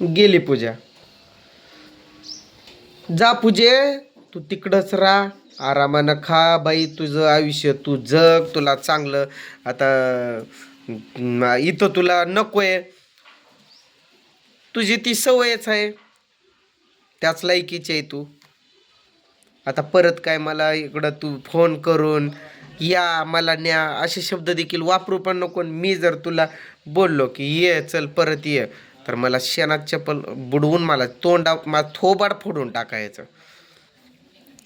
गेली पूजा. जा पूजे तू तिकडंच राहा आरामानं खा बाई तुझं आयुष्य तू जग तुला चांगलं. आता इथं तुला नकोय. तुझी ती सवयच आहे. त्याच लायकीची आहे तू. आता परत काय मला इकडं तू फोन करून या मला न्या असे शब्द देखील वापरू पण नको. मी जर तुला बोललो की ये चल परत ये. तर मला शेणात चप्पल बुडवून मला तोंडा मला थोबाड फोडून टाकायचं.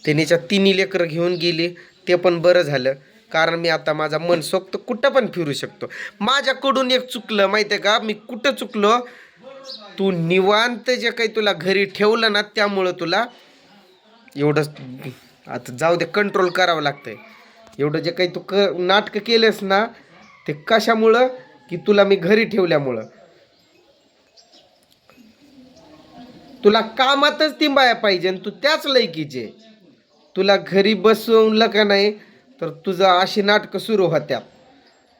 तिनेच्या तिन्ही लेकरं घेऊन गेली. ते पण बरं झालं. कारण मी आता माझा मनसोक्त कुठं पण फिरू शकतो. माझ्याकडून एक चुकलं माहिती आहे का? मी कुठं चुकलो? तू निवांत जे काही तुला घरी ठेवलं ना त्यामुळं तुला एवढं आता जाऊ दे कंट्रोल करावं लागतंय. एवढं जे काही तू क नाटकं केलेस ना ते कशामुळं? की तुला मी घरी ठेवल्यामुळं. तुला कामातच तिंबाया पाहिजे आणि तू त्याच लयकीचे. तुला घरी बसवलं का नाही तर तुझं अशी नाटकं सुरू होत्या.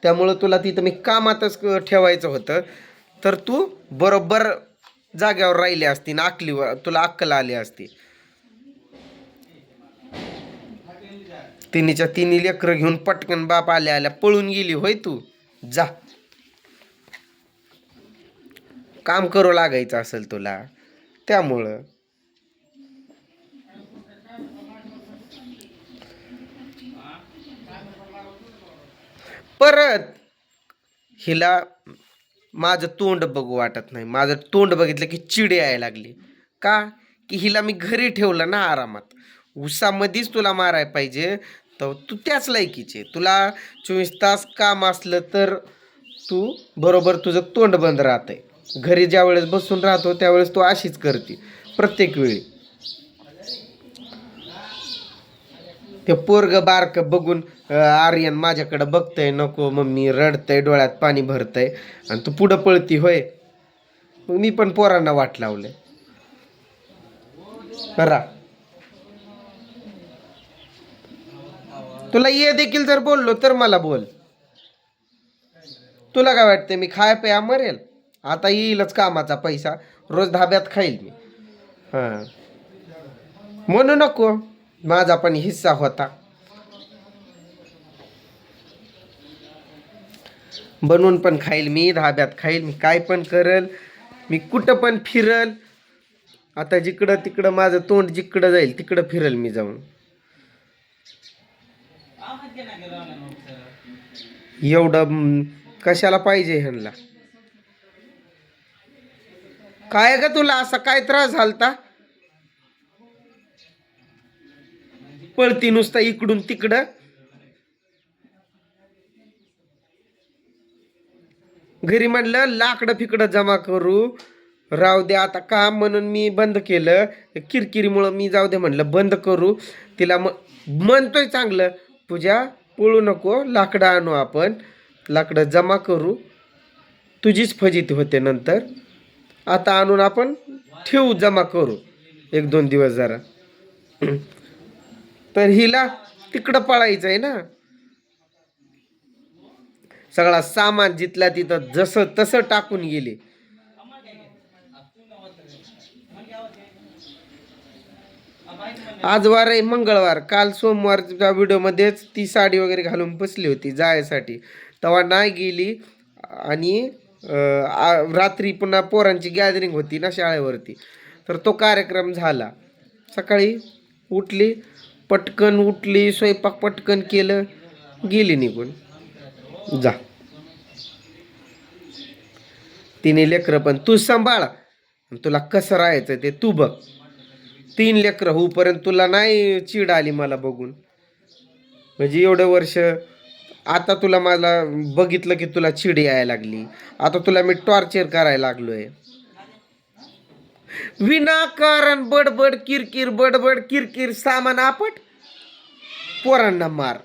त्यामुळं तुला तिथं मी कामातच ठेवायचं होतं. तर तू बरोबर जाग्यावर राहिली असती ना आकलीवर तुला अक्कल आली असती. तिन्हीच्या तिन्ही लेकरं घेऊन पटकन बाप आल्या आल्या पळून गेली होय तू? जा. काम करू लागायचं असेल तुला. त्यामुळं. परत हिला माझं तोंड बघू वाटत नाही. माझं तोंड बघितलं की चिड यायला लागली. का? की हिला मी घरी ठेवलं ना आरामात. उसामध्येच तुला मारायला पाहिजे तर तू त्याच लायकीचे तुला चोवीस तास काम असलं तर तू बरोबर तुझं तोंड बंद राहतंय. घरी ज्या वेळेस बसून राहतो त्यावेळेस तू अशीच करते प्रत्येक वेळी. ते पोरग बारक बघून आर्यन माझ्याकडं बघतंय नको मम्मी रडतंय डोळ्यात पाणी भरतंय आणि तू पुढं पळती होय. मग मी पण पोरांना वाट लावलंय. करा. तुला ये देखील जर बोललो तर मला बोल. तुला काय वाटतंय मी खाय प्या मरेल? आता येईलच कामाचा पैसा. रोज धाब्यात खाईल मी. हां. म्हणू नको. माझा पण हिस्सा होता. बनवून पण खाईल मी धाब्यात खाईल मी. काय पण करल मी कुठं पण फिरल आता जिकडं तिकडं माझं तोंड जिकडं जाईल तिकडं फिरल मी जाऊन. एवढं कशाला पाहिजे ह्यांना काय ग तुला असा काय त्रास झालता? पळती नुसता इकडून तिकडं. घरी म्हणलं लाकडं फिकडं जमा करू. राहू दे आता काम म्हणून मी बंद केलं. किरकिरीमुळं मी जाऊ दे म्हणलं बंद करू. तिला म म्हणतोय चांगलं पूजा पळू नको लाकडं आणू आपण. लाकडं जमा करू. तुझीच फजिती होते नंतर. आता आणून आपण ठेवू जमा करू. एक दोन दिवस जरा. तर हिला तिकडं पळायचं आहे ना. सगळा सामान जिथला तिथं जसं तसं टाकून गेली. आज वार आहे मंगळवार. काल सोमवारच्या व्हिडिओमध्येच ती साडी वगैरे घालून बसली होती जायसाठी. तेव्हा नाही गेली आणि रात्री पुन्हा पोरांची गॅदरिंग होती ना शाळेवरती. तर तो कार्यक्रम झाला. सकाळी उठली पटकन उठली स्वयंपाक पटकन केलं गेली निघून. जा. तिने लेकरं पण तू सांभाळ. तुला कसं राहायचं ते तू बघ. तीन लेकरं होऊपर्यंत तुला नाही चीड आली मला बघून. म्हणजे एवढं वर्ष आता तुला मला बघितलं की तुला चिडी यायला लागली. आता तुला मी टॉर्चर करायला लागलोय. विनाकारण बडबड किरकिर बडबड किरकिर सामान आपट. पोरांना मार.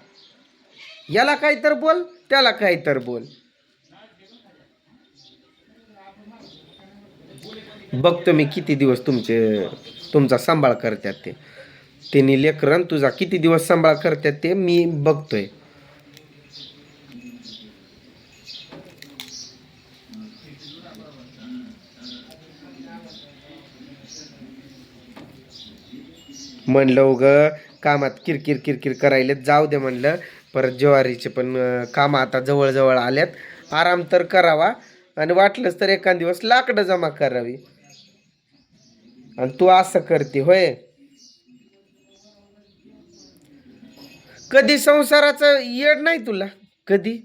याला काय तर बोल त्याला काय तर बोल. बघतो मी किती दिवस तुमचे तुमचा सांभाळ करतात ते. त्यांनी लेकरन तुझा किती दिवस सांभाळ करतात ते मी बघतोय. म्हणलं उग कामात किरकिर किरकिर करायलेत जाऊ दे म्हणलं. परत ज्वारीचे पण कामं आता जवळजवळ आल्यात. आराम तर करावा. आणि वाटलंच तर एखाद दिवस लाकडं जमा करावी. आणि तू असं करते होय? कधी संसाराचं येड नाही तुला? कधी?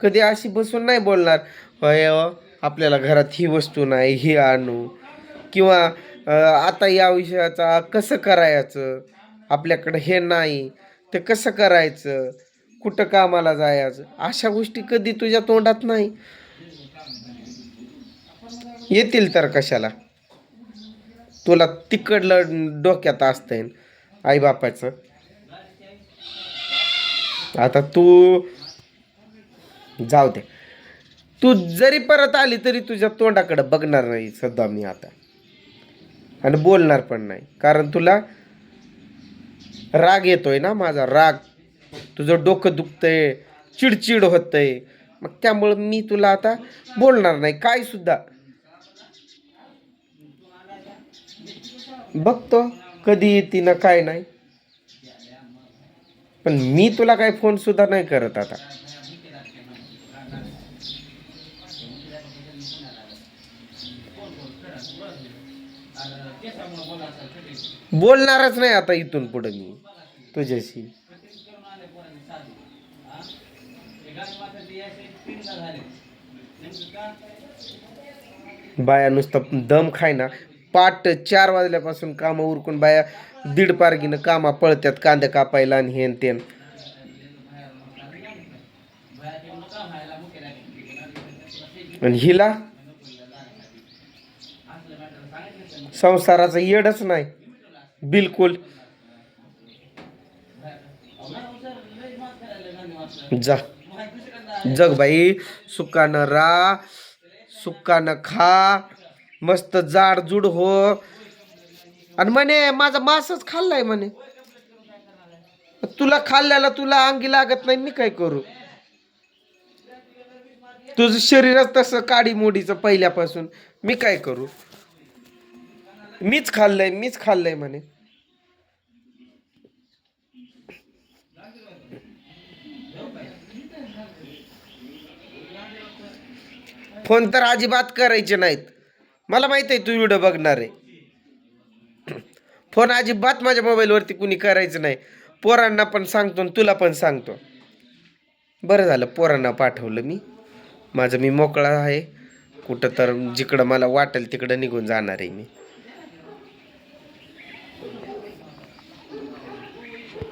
कधी अशी बसून नाही बोलणार? होय हो. आपल्याला घरात ही वस्तू नाही ही आणू. किंवा आता या विषयाचा कसं करायचं? आपल्याकडं हे नाही ते कसं करायचं? कुठं कामाला जायचं? अशा गोष्टी कधी तुझ्या तोंडात नाही? येतील तर कशाला? तुला तिकडलं डोक्यात असतंय आईबापाचं. आता तू जाऊ दे. तू जरी परत आली तरी तुझ्या तोंडाकडे बघणार नाही सध्या मी आता. आणि बोलणार पण नाही. कारण तुला राग येतोय ना माझा राग. तुझं डोकं दुखतंय चिडचिड होतंय. मग त्यामुळं मी तुला आता बोलणार नाही. काय सुद्धा? बघतो. कधी येते ना काय नाही. पण मी तुला काय फोन सुद्धा नाही करत आता. बोलणारच नाही आता इथून पुढे मी तुझ्याशी. बाया नुसतं दम खाय ना पाट चार वाजल्यापासून कामं उरकून बाया दीड पारगीनं कामा पळत्यात कांदे कापायला आणि हेन तेन आणि हिला? संसाराचं येडच नाही. बिलकुल. जा. जग बाई सुकानं रा सुकानं खा मस्त जाडजूड हो. आणि म्हणे माझा मासच खाल्लाय म्हणे. तुला खाल्ल्याला तुला अंगी लागत नाही मी काय करू? तुझं शरीरच तसं काडी मोडीचं पहिल्यापासून. मी काय करू? मीच खाल्लंय मीच खाल्लंय म्हणे. फोन तर अजिबात करायचे नाहीत. मला माहीत आहे तू व्हिडिओ बघणार आहे. फोन अजिबात माझ्या मोबाईलवरती कुणी करायचं नाही. पोरांना पण सांगतो आणि तुला पण सांगतो. बरं झालं पोरांना पाठवलं मी. माझं मी मोकळा आहे. कुठं तर जिकडं मला वाटेल तिकडं निघून जाणार आहे मी.